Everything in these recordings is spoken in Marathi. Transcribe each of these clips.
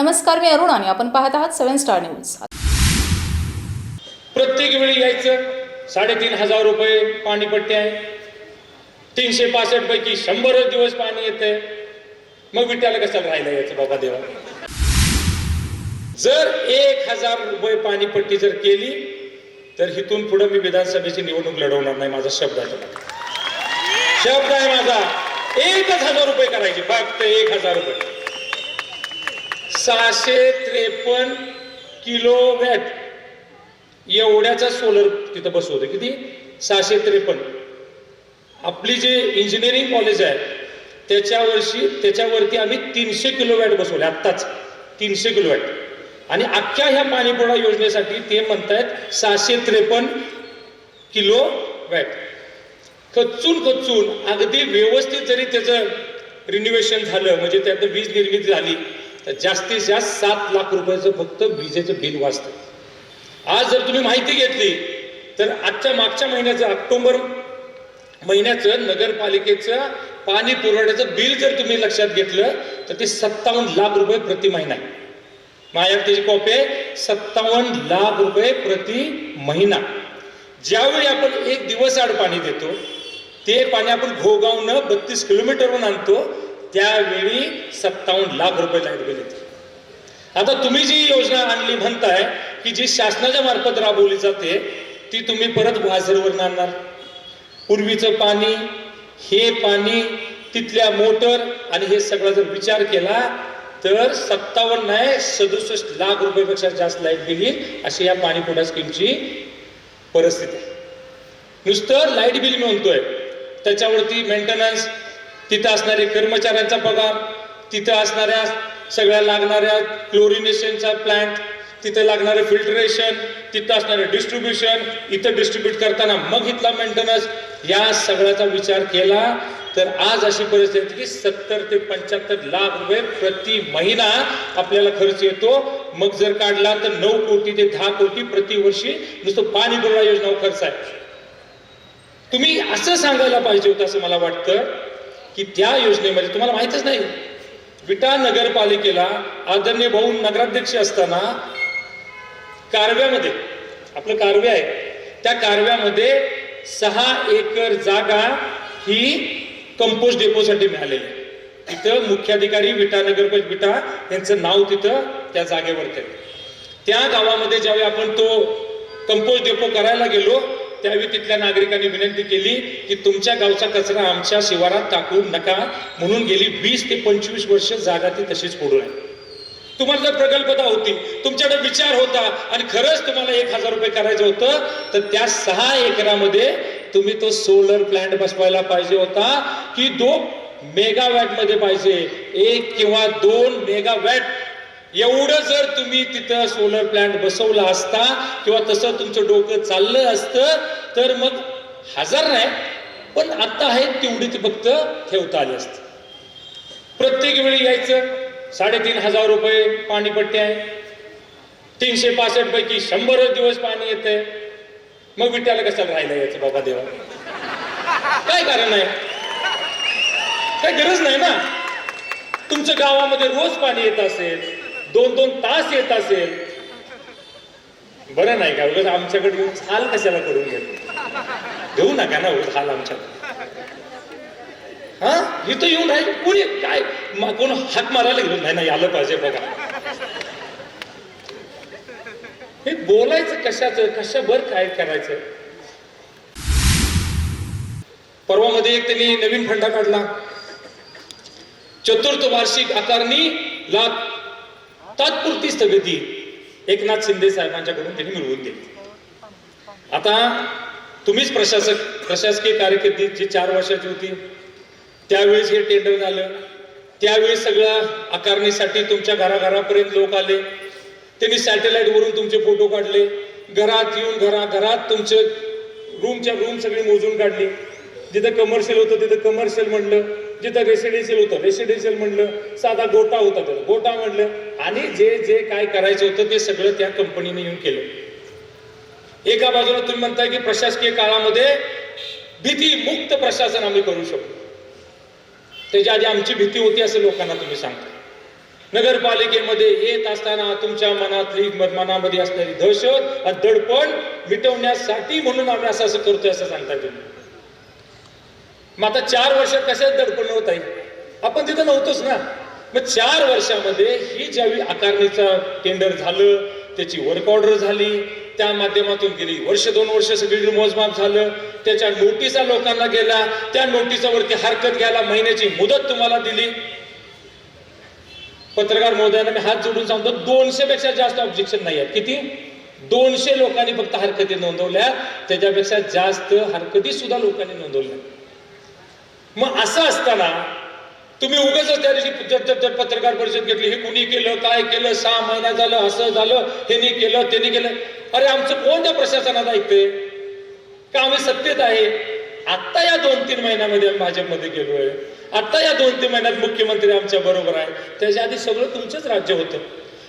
नमस्कार मी अरुण आणि आपण पाहत आहात सेव्हन स्टार न्यूज. प्रत्येक वेळी यायचं साडेतीन हजार रुपये पाणीपट्टी आहे. तीनशे पासष्ट पैकी शंभरच दिवस पाणी येते मग विट्याला कशाला राहिलं यायचं बाबा देवा? जर एक हजार रुपये पाणीपट्टी जर केली तर इथून पुढे मी विधानसभेची निवडणूक लढवणार नाही. माझा शब्द आहे. शब्द आहे माझा. एकच हजार रुपये करायचे. फक्त एक हजार रुपये. सहाशे त्रेपन्न किलो वॅट. एवढ्याचा सोलर तिथं बसवतो किती? सहाशे त्रेपन्न. आपली जे इंजिनिअरिंग कॉलेज आहे त्याच्यावरशी त्याच्यावरती आम्ही तीनशे किलो वॅट बसवले. आत्ताच. तीनशे किलो वॅट. आणि अख्ख्या ह्या पाणीपुरवठा योजनेसाठी ते म्हणतायत सहाशे त्रेपन्न किलो वॅट. खचून खचून अगदी व्यवस्थित जरी त्याचं रिन्युवेशन झालं म्हणजे त्यात वीज निर्मिती झाली तर जास्तीत जास्त सात लाख रुपयाचं फक्त विजेचं बिल वाचतं. आज जर तुम्ही माहिती घेतली तर आजच्या मागच्या महिन्याचं ऑक्टोबर महिन्याचं नगरपालिकेचं पाणी पुरवठ्याचं बिल जर तुम्ही लक्षात घेतलं तर ते सत्तावन्न लाख रुपये प्रति महिना आहे. त्याची कॉपी आहे सत्तावन्न लाख रुपये प्रति महिना. ज्यावेळी आपण एक दिवस आड पाणी देतो ते पाणी आपण घोगावनं बत्तीस किलोमीटरवरून आणतो त्यावेळी सत्तावन्न लाख रुपये लाइट बिल येते आता तुम्ही जी योजना आणली म्हणताय की जी शासनाच्या मार्फत राबवली जाते ती तुम्ही परत वाझरवरून आणणार. पूर्वीचं पाणी हे पाणी तिथल्या मोटर आणि हे सगळा जर विचार केला तर सत्तावन्न नाही सदुसष्ट लाख रुपयेपेक्षा जास्त लाइट बिल येईल अशी या पाणीपुरवठा स्कीमची परिस्थिती आहे. नुसतं लाइट बिल मी म्हणतोय त्याच्यावरती मेंटेनन्स तिथं असणारे कर्मचाऱ्यांचा पगार तिथं असणाऱ्या सगळ्या लागणाऱ्या क्लोरिनेशनचा प्लांट तिथं लागणारं फिल्टरेशन तिथं असणारं डिस्ट्रीब्युशन इथं डिस्ट्रीब्यूट करताना मग इथला मेंटेनन्स या सगळ्याचा विचार केला तर आज अशी परिस्थिती की सत्तर ते पंच्याहत्तर लाख रुपये प्रति महिना आपल्याला खर्च येतो. मग जर काढला तर नऊ कोटी ते दहा कोटी प्रतिवर्षी नुसतं पाणी पुरवठा योजना खर्च आहे. तुम्ही असं सांगायला पाहिजे होतं असं मला वाटतं. की त्या योजनेमध्ये तुम्हाला माहितच नाही विटा नगरपालिकेला आदरणीय भाऊ नगराध्यक्ष असताना कारव्यामध्ये आपलं कारवे आहे त्या कारव्यामध्ये सहा एकर जागा ही कंपोस्ट डेपोसाठी मिळालेली आहे. तिथं मुख्याधिकारी विटा नगर विटा यांचं नाव तिथं त्या जागेवरती आहे. त्या गावामध्ये ज्यावेळी आपण तो कंपोस्ट डेपो करायला गेलो त्यावेळी तिथल्या नागरिकांनी विनंती केली की तुमच्या गावचा कचरा आमच्या शिवारात टाकू नका. म्हणून गेली वीस ते पंचवीस वर्ष जागा ती तशीच पडून आहे. तुम्हाला जर प्रकल्पता होती तुमच्याकडे विचार होता आणि खरंच तुम्हाला एक हजार रुपये करायचं होतं तर त्या सहा एकरामध्ये तुम्ही तो सोलर प्लांट बसवायला पाहिजे होता की दो मेगावॅटमध्ये पाहिजे. एक किंवा दोन मेगावॅट एवढं जर तुम्ही तिथं सोलर प्लांट बसवला असता किंवा तसं तुमचं डोकं चाललं असतं तर मग हजार नाही पण आता आहे तेवढी ती फक्त ठेवता आली असते. प्रत्येक वेळी यायचं साडेतीन हजार रुपये पाणीपट्टी आहे. तीनशे पासष्ट पैकी शंभरच दिवस पाणी येते मग विट्याला कशाला राहिलं यायचं बाबा देवा? काय कारण आहे? काय गरज नाही ना? तुमच्या गावामध्ये रोज पाणी येत असेल. दोन दोन तास येत असेल. बरं नाही का उगाच आमच्याकडे येऊन हाल कशाला करून घेत? घेऊ नका ना उगाच हाल आमच्याकडे. हा? इथं येऊन राहील. कोणी काय? कोण हात मारायला घेऊन? नाही नाही आलं पाहिजे बघा. हे बोलायचं कशाचं? कशाभर काय करायचं? परवामध्ये एक त्यांनी नवीन फंडा काढला. चतुर्थ वार्षिक आकारणी ला तात्पुरती स्थगिती एकनाथ शिंदे साहेबांच्याकडून त्यांनी मिळवून दिली. आता तुम्हीच प्रशासक प्रशासकीय कार्यकिर्दी जी चार वर्षाची होती त्यावेळेस हे टेंडर झालं. त्यावेळी सगळं आकारणीसाठी तुमच्या घराघरापर्यंत लोक आले. त्यांनी सॅटेलाइट वरून तुमचे फोटो काढले. घरात येऊन घरा घरात तुमचे रूमच्या रूम सगळी मोजून काढली. जिथं कमर्शियल होतं तिथं कमर्शियल म्हणलं जिथं रेसिडेन्शियल होतं. रेसिडेन्शियल म्हणलं साधा गोटा होता त्याला. गोटा म्हणलं आणि जे जे काय करायचं होतं ते सगळं त्या कंपनीने येऊन केलं. एका बाजूला तुम्ही म्हणताय की प्रशासकीय काळामध्ये भीती मुक्त प्रशासन आम्ही करू शकतो. त्याच्या आधी आमची भीती होती असं लोकांना तुम्ही सांगता नगरपालिकेमध्ये येत असताना तुमच्या मनातली मनामध्ये असणारी दहशत दडपण मिटवण्यासाठी म्हणून आम्ही असं असं करतोय असं सांगता तुम्ही. मग आता चार वर्ष कशात दडपण होत आहे? आपण तिथं नव्हतोच ना. मग चार वर्षामध्ये ही ज्यावेळी आकारणीचं टेंडर झालं त्याची वर्क ऑर्डर झाली त्या माध्यमातून गेली. वर्ष दोन वर्ष सगळी मोजमाप झालं. त्याच्या नोटिसा लोकांना गेला. त्या नोटिसावरती हरकत घ्यायला महिन्याची मुदत तुम्हाला दिली. पत्रकार महोदयांना मी हात जोडून सांगतो दोनशे पेक्षा जास्त ऑब्जेक्शन नाही आहेत. किती? दोनशे लोकांनी फक्त हरकती नोंदवल्या. त्याच्यापेक्षा जास्त हरकती सुद्धा लोकांनी नोंदवल्या. मग असं असताना तुम्ही उगाच त्या दिवशी पत्रकार परिषद घेतली हे कुणी केलं काय केलं सहा महिना झालं असं झालं हे केलं त्यांनी केलं. अरे आमचं कोण त्या प्रशासनात ऐकते का आम्ही सत्तेत आहे? आत्ता या दोन तीन महिन्यामध्ये आम्ही भाजपमध्ये गेलोय. आत्ता या दोन तीन महिन्यात मुख्यमंत्री आमच्या बरोबर आहे. त्याच्या आधी सगळं तुमचंच राज्य होतं.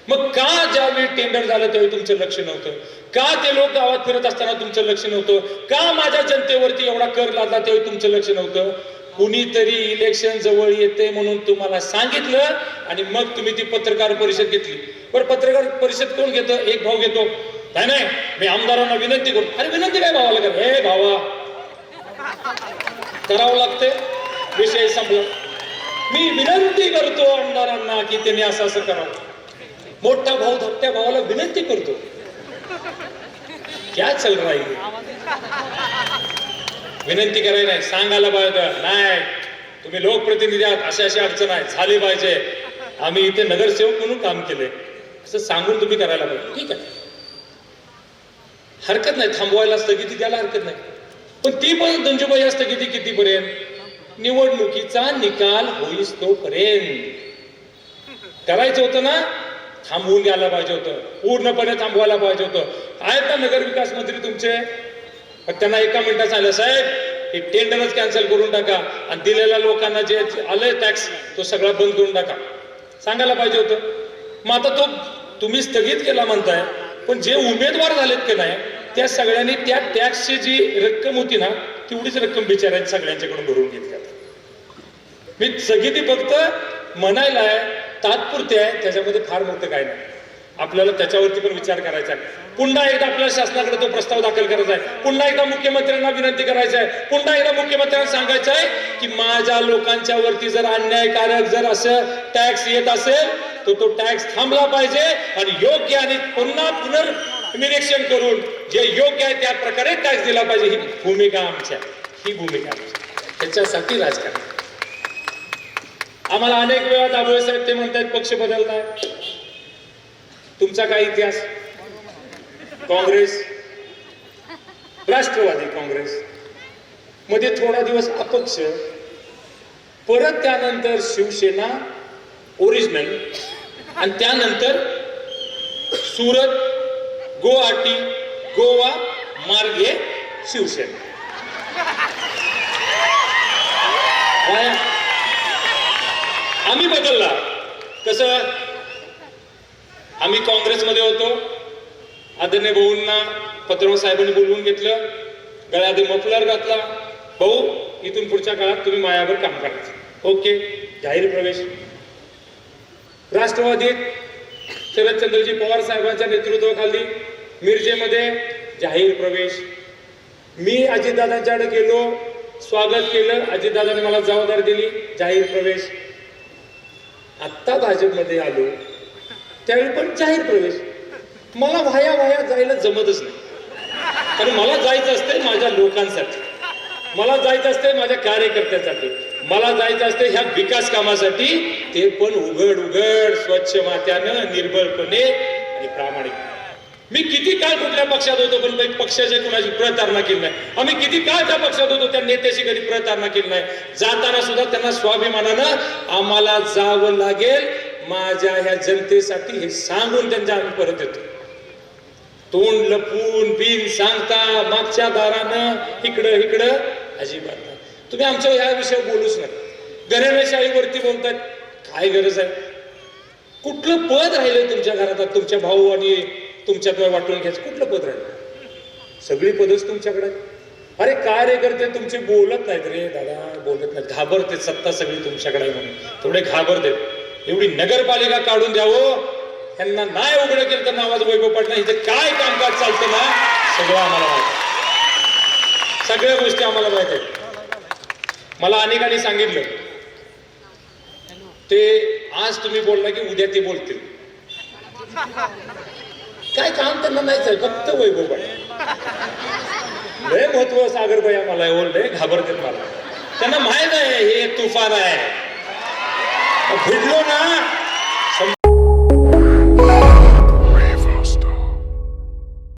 मग का ज्यावेळी टेंडर झालं त्यावेळी तुमचं लक्ष नव्हतं? का ते लोक गावात फिरत असताना तुमचं लक्ष नव्हतं? का माझ्या जनतेवरती एवढा कर लादला त्यावेळी तुमचं लक्ष नव्हतं? कुणीतरी इलेक्शन जवळ येते म्हणून तुम्हाला सांगितलं आणि मग तुम्ही ती पत्रकार परिषद घेतली. बरं पत्रकार परिषद कोण घेतं? एक भाऊ घेतो. काय नाही मी आमदारांना विनंती करतो अरे विनंती काय भावाला कर? हे भावा. करावं लागते विषय संपला. मी विनंती करतो आमदारांना की त्यांनी असं असं करावं. मोठा भाऊ धाकट्या भावाला विनंती करतो. क्या चल रहा है विनंती करायला नाही सांगायला पाहिजे. नाही तुम्ही लोकप्रतिनिधी आहात अशी अशी अडचण आहे झाली पाहिजे. आम्ही इथे नगरसेवक म्हणून काम केले असं सांगून तुम्ही करायला पाहिजे. ठीक आहे. हरकत नाही थांबवायला स्थगिती द्यायला हरकत नाही. पण ती पण धंजूबाई स्थगिती कितीपर्यंत? निवडणुकीचा निकाल होईस तोपर्यंत. करायचं होतं ना थांबवून घ्यायला पाहिजे होतं. पूर्णपणे थांबवायला पाहिजे होतं. आहेत ना नगर विकास मंत्री तुमचे? त्यांना एका मिनिटात सांगितलं साहेब हे टेंडरच कॅन्सल करून टाका आणि दिलेल्या लोकांना जे आलंय टॅक्स तो सगळा बंद करून टाका. सांगायला पाहिजे होतं. मग आता तो तुम्ही स्थगित केला म्हणताय पण जे उमेदवार झालेत की नाही त्या सगळ्यांनी त्या टॅक्सची जी रक्कम होती ना तेवढीच रक्कम बिचाऱ्या सगळ्यांच्याकडून भरून घेतली मी स्थगिती फक्त म्हणायला आहे तात्पुरते आहे त्याच्यामध्ये फार मोठं काय नाही. आपल्याला त्याच्यावरती पण विचार करायचा आहे. पुन्हा एकदा आपल्या शासनाकडे तो प्रस्ताव दाखल करायचा आहे. पुन्हा एकदा मुख्यमंत्र्यांना विनंती करायची आहे. पुन्हा एकदा मुख्यमंत्र्यांना सांगायचं आहे की माझ्या लोकांच्या वरती जर अन्यायकारक जर असं टॅक्स येत असेल तर तो टॅक्स थांबला पाहिजे आणि योग्य आणि पुन्हा पुनर्निरीक्षण करून जे योग्य आहे त्या प्रकारे टॅक्स दिला पाहिजे. ही भूमिका आमची आहे. ही भूमिका आमची त्याच्यासाठी राजकारण. आम्हाला अनेक वेळा दाभोळे साहेब ते म्हणतात पक्ष बदलताय. तुमचा काय इतिहास? काँग्रेस? राष्ट्रवादी काँग्रेस. मध्ये थोडा दिवस अपक्ष. परत त्यानंतर शिवसेना ओरिजिनल आणि त्यानंतर सुरत गुवाहाटी गोवा मार्गे शिवसेना. आम्ही बदलला. कसं? आम्ही काँग्रेसमध्ये होतो. आदरणीय भाऊंना पत्रव साहेबांनी बोलवून घेतलं. गळ्यात मफलर घातला. भाऊ इथून पुढच्या काळात तुम्ही मायावर काम करायचं ओके जाहीर प्रवेश. राष्ट्रवादीत शरदचंद्रजी पवार साहेबांच्या नेतृत्वाखाली मिरजेमध्ये जाहीर प्रवेश. मी अजितदादांच्याकडे गेलो. स्वागत केलं. अजितदादाने मला जबाबदारी दिली. जाहीर प्रवेश. आत्ता भाजपमध्ये आलो. त्यावेळी पण जाहीर प्रवेश. मला वाया वाया जायला जमतच नाही. कारण मला जायचं असते माझ्या लोकांसाठी. मला जायचं असते माझ्या कार्यकर्त्यांसाठी. मला जायचं असते ह्या विकास कामासाठी. ते पण उघड उघड स्वच्छ मात्यानं निर्बळपणे आणि प्रामाणिक. मी किती काळ कुठल्या पक्षात होतो पण काही पक्षाच्या कुणाची प्रतारणा केली नाही. आम्ही किती काळ त्या पक्षात होतो त्या नेत्याशी कधी प्रतारणा केली नाही. जाताना सुद्धा त्यांना स्वाभिमानानं आम्हाला जावं लागेल. माझ्या ह्या जनतेसाठी हे सांगून त्यांच्या आम्ही परत येतो. तोंड लपून बिन सांगता मागच्या दारानं इकडं इकडं अजिबात तुम्ही आमच्या ह्या विषयावर बोलूच नका. घराण्याशाहीवरती बोलतात काय गरज आहे? कुठलं पद राहिलं तुमच्या घरात? तुमच्या भाऊ आणि तुमच्याकडे वाटून घ्यायचं. कुठलं पद राहिलं सगळी पदच तुमच्याकडे आहेत. अरे कार्यकर्ते तुमचे बोलत नाहीत रे दादा. बोलत नाहीत. घाबरते सत्ता सगळी तुमच्याकडे म्हणून. थोडे घाबरते एवढी नगरपालिका काढून द्यावं. यांना नाही उघडं केलं तर नावाचं वैभव पाटणा हिचं काय कामकाज चालतं ना? सगळं आम्हाला माहीत सगळ्या गोष्टी आम्हाला माहीत आहेत. मला अनेकांनी सांगितलं. ते आज तुम्ही बोलला की उद्या ते बोलतील. काय काम त्यांना नाहीच आहे. फक्त वैभव पाटील लय महत्त्व सागरबाई आम्हाला आहे, घाबरतात मला. त्यांना माहीत आहे हे तुफान आहे. ผิดแล้วนะ